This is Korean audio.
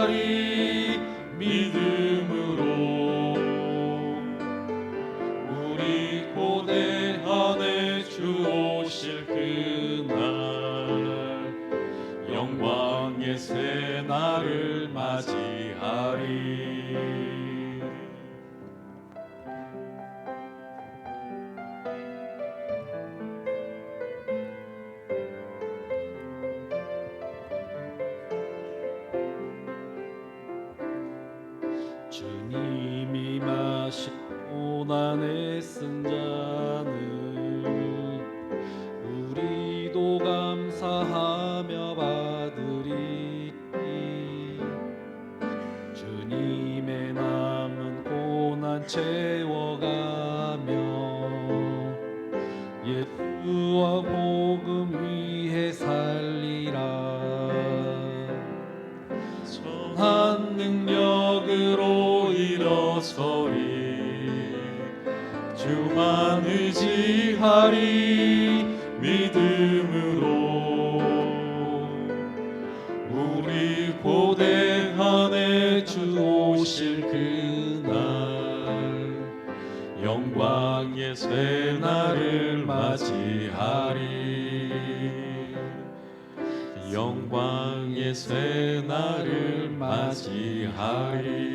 의지하리 믿음으로 우리 고대 안에 주 오실 그날 영광의 새 날을 맞이하리 주님이 마시고 난에 쓴 잔을 우리도 감사하며 받으리 주님의 남은 고난 채워가며 예수와 복음 위해 살리라. 선한 능력으로 일어서리 주만 의지하리 믿음으로. 우리 고대 안에 주 오실 그날 영광의 새 날을 맞이하리. 영광의 새 날을 맞이하리